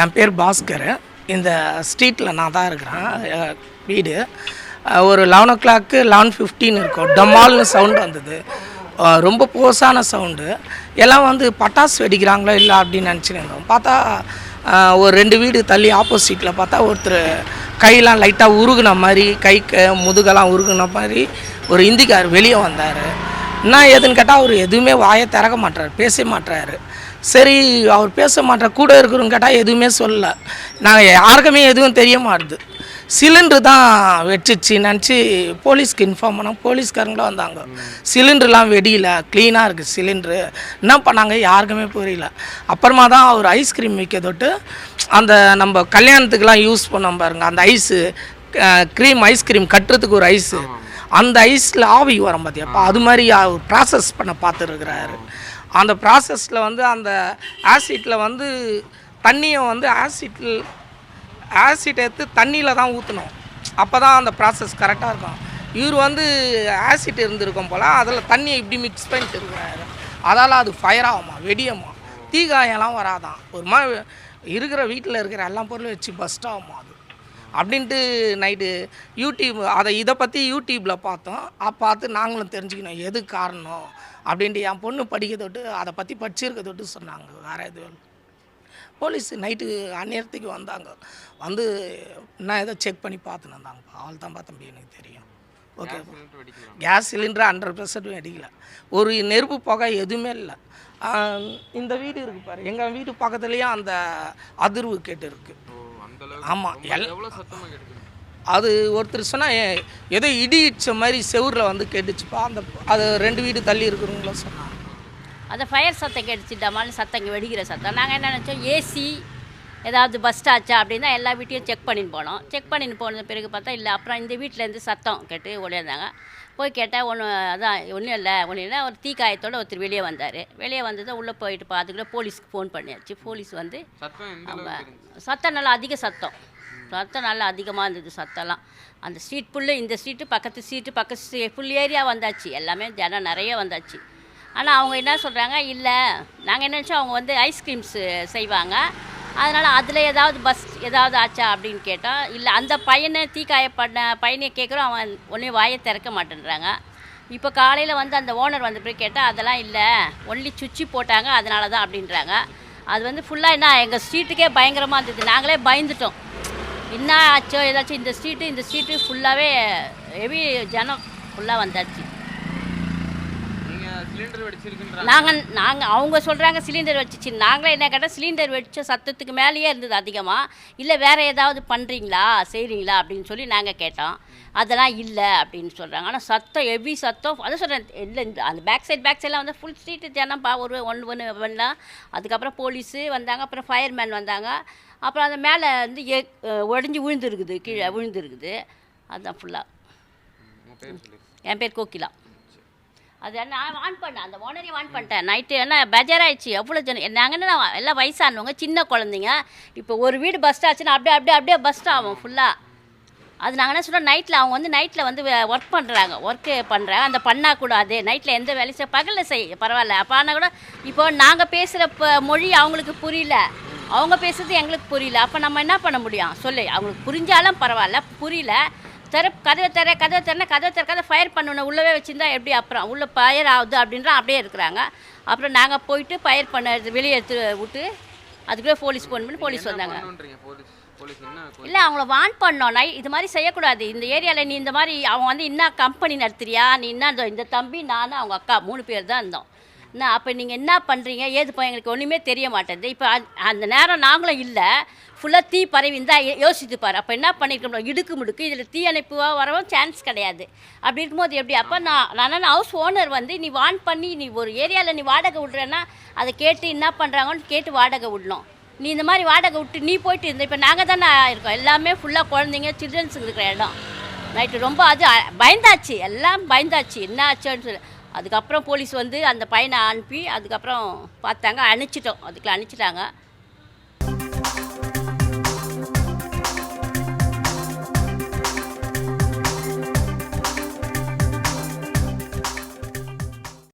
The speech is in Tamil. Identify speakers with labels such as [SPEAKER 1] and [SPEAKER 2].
[SPEAKER 1] என் பேர் பாஸ்கர். இந்த ஸ்ட்ரீட்டில் நான் தான் இருக்கிறேன். வீடு. ஒரு eleven o'clock eleven fifteen இருக்கும். டமால்னு சவுண்டு வந்தது. ரொம்ப போஸான சவுண்டு எல்லாம் வந்து பட்டாசு வெடிக்கிறாங்களோ இல்லை அப்படின்னு நினச்சின்னு இருந்தோம் பார்த்தா ஒரு ரெண்டு வீடு தள்ளி ஆப்போசிட்டில் பார்த்தா ஒருத்தர் கையெல்லாம் லைட்டாக உருகுன மாதிரி கை முதுகெல்லாம் உருகுன மாதிரி ஒரு இந்திக்கார் வெளியே வந்தார். என்ன ஏதுன்னு கேட்டால் அவர் எதுவுமே வாயை திறக்க மாட்டார் பேச மாட்டார் சரி அவர் பேச மாட்டார் கூட இருக்கிறவங்க கேட்டால் எதுவுமே சொல்லலை. நாங்கள் யாருக்குமே எதுவும் தெரிய மாட்டுது. சிலிண்டர் தான் வெடிச்சிச்சு. நினச்சி போலீஸ்க்கு இன்ஃபார்ம் பண்ணோம். போலீஸ்காரங்களும் வந்தாங்க. சிலிண்டர்லாம் வெடியல. க்ளீனாக இருக்குது சிலிண்டரு. என்ன பண்ணாங்க? யாருக்குமே புரியல. அப்புறமா தான் அவர் ஐஸ்கிரீம் விற்க தொட்டு அந்த நம்ம கல்யாணத்துக்கெலாம் யூஸ் பண்ணோம் பாருங்க. அந்த ஐஸு க்ரீம் ஐஸ்கிரீம் கட்டுறதுக்கு ஒரு ஐஸு அந்த ஐஸில் ஆவி வரும் பார்த்தியாப்பா அது மாதிரி ப்ராசஸ் பண்ண பார்த்துருக்குறாரு. அந்த ப்ராசஸில் வந்து அந்த ஆசிட்டில் வந்து தண்ணியை வந்து ஆசிட்டில் ஆசிட் எடுத்து தண்ணியில் தான் ஊற்றணும் அப்போ தான் அந்த ப்ராசஸ் கரெக்டாக இருக்கும். இவர் வந்து ஆசிட் இருந்திருக்கும் போல் அதில் தண்ணியை இப்படி மிக்ஸ் பண்ணிட்டு இருக்கிறாரு. அதால் அது ஃபயர் ஆகுமா? வெடியுமா? தீகாயெல்லாம் வராதான். ஒரு மாதிரி இருக்கிற வீட்டில் இருக்கிற எல்லா பொருளும் வச்சு பஸ்ட் ஆகுமா அது? அப்படின்ட்டு நைட்டு யூடியூப் அதை இதை பற்றி யூடியூப்பில் பார்த்தோம். பார்த்து நாங்களும் தெரிஞ்சுக்கணும் எது காரணம்? அப்படின்ட்டு என் பொண்ணு படிக்க தொட்டு அதை பற்றி படிச்சிருக்க தொட்டு சொன்னாங்க. வேறு எதுவும். போலீஸ் நைட்டு அந்நேரத்துக்கு வந்தாங்க. வந்து நான் ஏதோ செக் பண்ணி பார்த்துன்னு வந்தாங்கப்பா. அவள் தான் தம்பி எனக்கு தெரியும். Okay gas cylinder hundred percent வெடிக்கல. ஒரு நெருப்பு புகை எதுவுமே இல்லை. இந்த வீடு இருக்கு பாரு. எங்கள் வீடு பக்கத்துலேயும் அந்த அதிர்வு கேட்டு இருக்கு. ஆமாம் எல்
[SPEAKER 2] எவ்வளோ சத்தமாக கேட்டுக்கு
[SPEAKER 1] அது ஒருத்தர் சொன்னால் ஏதோ இடி இடிச்ச மாதிரி செவுரில் வந்து கேட்டுச்சுப்பா அந்த அது ரெண்டு வீடு தள்ளி இருக்கிறவங்களும் சொன்னாங்க.
[SPEAKER 3] அந்த ஃபயர் சத்தம் கேட்டுச்சு டமால்னு சத்தம் இங்கே வெடிக்கிற சத்தம். நாங்கள் என்ன நினச்சோம்? ஏசி ஏதாவது பஸ்ட் ஆச்சா அப்படின்னா எல்லா வீட்டையும் செக் பண்ணின்னு போனோம். செக் பண்ணின்னு போன பிறகு பார்த்தா இல்லை அப்புறம் இந்த வீட்டிலேருந்து சத்தம் கேட்டு ஓடியாந்தாங்க போய் கேட்டால் ஒன்று அதான் ஒன்றும் இல்லை ஒன்றும் இல்லை. ஒரு தீக்காயத்தோடு ஒருத்தர் வெளியே வந்தார். வெளியே வந்ததும் உள்ளே போயிட்டு பார்த்துக்கிட்ட போலீஸ்க்கு ஃபோன் பண்ணியாச்சு. போலீஸ் வந்து அவங்க சத்தம் நல்லா அதிக சத்தம். சத்தம் நல்லா அதிகமாக இருந்தது சத்தம்லாம். அந்த ஸ்ட்ரீட் ஃபுல்லு இந்த ஸ்ட்ரீட்டு பக்கத்து ஸ்ட்ரீட்டு பக்கத்து ஃபுல் ஏரியா வந்தாச்சு. எல்லாமே ஜனம் நிறைய வந்தாச்சு. ஆனால் அவங்க என்ன சொல்கிறாங்க இல்லை நாங்கள் என்ன நினச்சோம்? அவங்க வந்து ஐஸ்கிரீம்ஸு செய்வாங்க. அதனால் அதில் ஏதாவது பஸ் ஏதாவது ஆச்சா அப்படின்னு கேட்டால் இல்லை அந்த பையனை தீக்காயப்பட்ட பையனை கேட்குறோம் அவன் ஒன்றே வாயை திறக்க மாட்டேன்றாங்க. இப்போ காலையில் வந்து அந்த ஓனர் வந்து போய் கேட்டால் அதெல்லாம் இல்லை ஒன்லி சுவிட்சு போட்டாங்க அதனால தான் அப்படின்றாங்க. அது வந்து ஃபுல்லாக என்ன எங்கள் ஸ்ட்ரீட்டுக்கே பயங்கரமாக இருந்தது. நாங்களே பயந்துட்டோம். என்ன ஆச்சோ ஏதாச்சும் இந்த ஸ்ட்ரீட்டு இந்த ஸ்ட்ரீட்டு ஃபுல்லாகவே ஹெவி ஜனம் ஃபுல்லாக வந்தாச்சு.
[SPEAKER 2] நீங்கள் சிலிண்டர் வெடிச்சிருக்குன்றாங்க.
[SPEAKER 3] நாங்கள் அவங்க சொல்கிறாங்க சிலிண்டர் வச்சுச்சு நாங்களே என்ன கேட்டால் சிலிண்டர் வெடிச்ச சத்தத்துக்கு மேலேயே இருந்தது அதிகமாக இல்லை வேறு ஏதாவது பண்ணுறீங்களா செய்கிறீங்களா அப்படின்னு சொல்லி நாங்கள் கேட்டோம். அதெல்லாம் இல்லை அப்படின்னு சொல்கிறாங்க ஆனால் சத்தம் ஹெவி சத்தம் அதை சொல்கிறேன் இல்லை அந்த பேக் சைட் பேக் சைட்லாம் வந்து ஃபுல் ஸ்ட்ரீட்டு ஜனம்பா ஒரு ஒன் ஒன்று பண்ணலாம் அதுக்கப்புறம் போலீஸு வந்தாங்க. அப்புறம் ஃபயர்மேன் வந்தாங்க. அப்புறம் அந்த மேலே வந்து எ உடஞ்சி விழுந்துருக்குது. கீழே விழுந்துருக்குது. அதுதான் ஃபுல்லாக என் பேர் கோகிலா. அது நான் வான் பண்ணேன் அந்த ஓனரையும் வான் பண்ணிட்டேன். நைட்டு என்ன பெஜாராயிடுச்சு. எவ்வளோ ஜன நாங்கள் என்ன எல்லாம் வயசானவங்க சின்ன குழந்தைங்க. இப்போ ஒரு வீடு பஸ்ட் ஆச்சுன்னா அப்படியே அப்படியே அப்படியே பஸ்ட் ஆகும் ஃபுல்லாக அது நாங்கள் என்ன சொல்கிறோம் நைட்டில் அவங்க வந்து நைட்டில் வந்து ஒர்க் பண்ணுறாங்க ஒர்க்கு பண்ணுறாங்க அந்த பண்ணக்கூடாது நைட்டில் எந்த வேலையும் செய்ய பகலில் செய் பரவாயில்ல. அப்போ ஆனால் கூட இப்போ நாங்கள் பேசுகிற இப்போ மொழி அவங்களுக்கு புரியல. அவங்க பேசுறது எங்களுக்கு புரியல. அப்போ நம்ம என்ன பண்ண முடியும்? சொல்லு அவங்களுக்கு புரிஞ்சாலும் பரவாயில்ல புரியல. திற கதவை திற கதவை திறனா கதவை திறக்காத ஃபயர் பண்ணணும் உள்ளவே வச்சுருந்தா எப்படி அப்புறம்? உள்ளே ஃபயர் ஆகுது அப்படின்ற அப்படியே இருக்கிறாங்க. அப்புறம் நாங்கள் போயிட்டு ஃபயர் பண்ண வெளியே எடுத்து விட்டு அதுக்குள்ளே போலீஸ் ஃபோன் பண்ணி போலீஸ் வந்தாங்க. இல்லை அவங்கள வான் பண்ணோம். நை இது மாதிரி செய்யக்கூடாது. இந்த ஏரியாவில் நீ இந்த மாதிரி அவன் வந்து என்ன கம்பெனி நடத்துறியா? நீ என்ன இந்த தம்பி நான் அவங்க அக்கா மூணு பேர் தான் இருந்தோம். என்ன அப்போ நீங்கள் என்ன பண்ணுறீங்க ஏதுப்பா எங்களுக்கு ஒன்றுமே தெரிய மாட்டேங்குது. இப்போ அந்த நேரம் நாங்களும் இல்லை. ஃபுல்லாக தீ பரவி இருந்தால் யோசித்து பாரு. அப்போ என்ன பண்ணிருக்கோம் இடுக்கு முடுக்கு. இதில் தீ அணைப்புவாக வரவும் சான்ஸ் கிடையாது. அப்படி இருக்கும்போது எப்படி? அப்போ நான் நான் ஹவுஸ் ஓனர் வந்து நீ வான் பண்ணி நீ ஒரு ஏரியாவில் நீ வாடகை விட்றேன்னா அதை கேட்டு என்ன பண்ணுறாங்கன்னு கேட்டு வாடகை விடணும். நீ இந்த மாதிரி வாடகை விட்டு நீ போயிட்டு இருந்த இப்போ நாங்கள் தானே இருக்கோம். எல்லாமே ஃபுல்லாக குழந்தைங்க சில்ட்ரன்ஸ் இருக்கிற இடம். நைட்டு ரொம்ப அது பயந்தாச்சு. எல்லாம் பயந்தாச்சு. என்ன ஆச்சுன்னு சொல்லி அதுக்கப்புறம் போலீஸ் வந்து அந்த பையனை அனுப்பி அதுக்கப்புறம் பார்த்தாங்க அனுப்பிச்சிட்டோம் அதுக்குள்ள அனுப்பிச்சிட்டாங்க